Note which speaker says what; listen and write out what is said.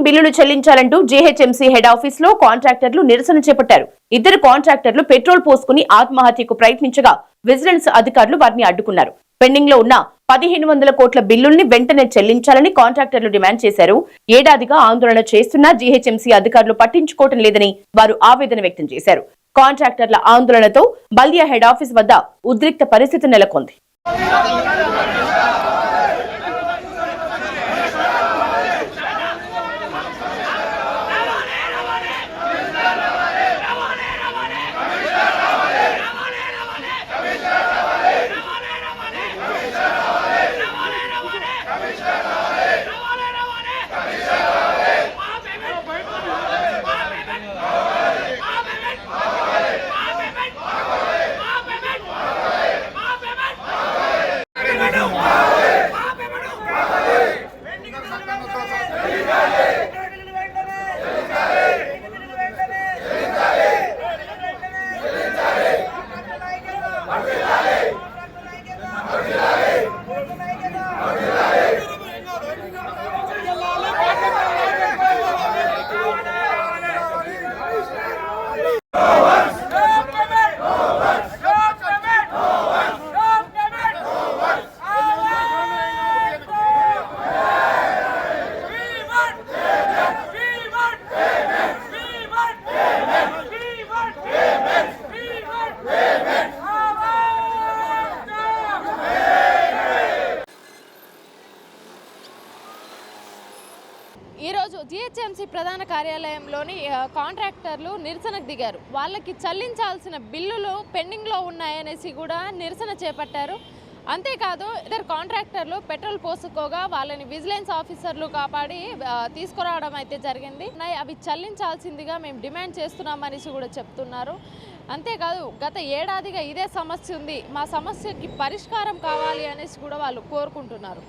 Speaker 1: Pending బిల్లులు చెల్లించాలంటూ GHMC head ఆఫీస్లో కాంట్రాక్టర్లు నిరసన చేపట్టారు. ఇద్దరు కాంట్రాక్టర్లు పెట్రోల్ పోసుకుని ఆత్మహత్యకు ప్రయత్నించగా విజిలెన్స్ అధికారులు వారిని అడ్డుకున్నారు. పెండింగ్లో ఉన్న పదిహేను వందల కోట్ల బిల్లుల్ని వెంటనే చెల్లించాలని కాంట్రాక్టర్లు డిమాండ్ చేశారు. ఏడాదిగా ఆందోళన చేస్తున్నా జీహెచ్ఎంసీ అధికారులు పట్టించుకోవటం లేదని వారు ఆవేదన వ్యక్తం చేశారు. కాంట్రాక్టర్ల ఆందోళనతో బల్దియా హెడ్ ఆఫీస్ వద్ద ఉద్రిక్త పరిస్థితి నెలకొంది.
Speaker 2: ఈరోజు జిహెచ్ఎంసీ ప్రధాన కార్యాలయంలోని కాంట్రాక్టర్లు నిరసనకు దిగారు. వాళ్ళకి చెల్లించాల్సిన బిల్లులు పెండింగ్లో ఉన్నాయనేసి కూడా నిరసన చేపట్టారు. అంతేకాదు ఇద్దరు కాంట్రాక్టర్లు పెట్రోల్ పోసుకోగా వాళ్ళని విజిలెన్స్ ఆఫీసర్లు కాపాడి తీసుకురావడం అయితే జరిగింది. అవి చెల్లించాల్సిందిగా మేము డిమాండ్ చేస్తున్నామనేసి కూడా చెప్తున్నారు. అంతేకాదు గత ఏడాదిగా ఇదే సమస్య ఉంది. మా సమస్యకి పరిష్కారం కావాలి అనేసి కూడా వాళ్ళు కోరుకుంటున్నారు.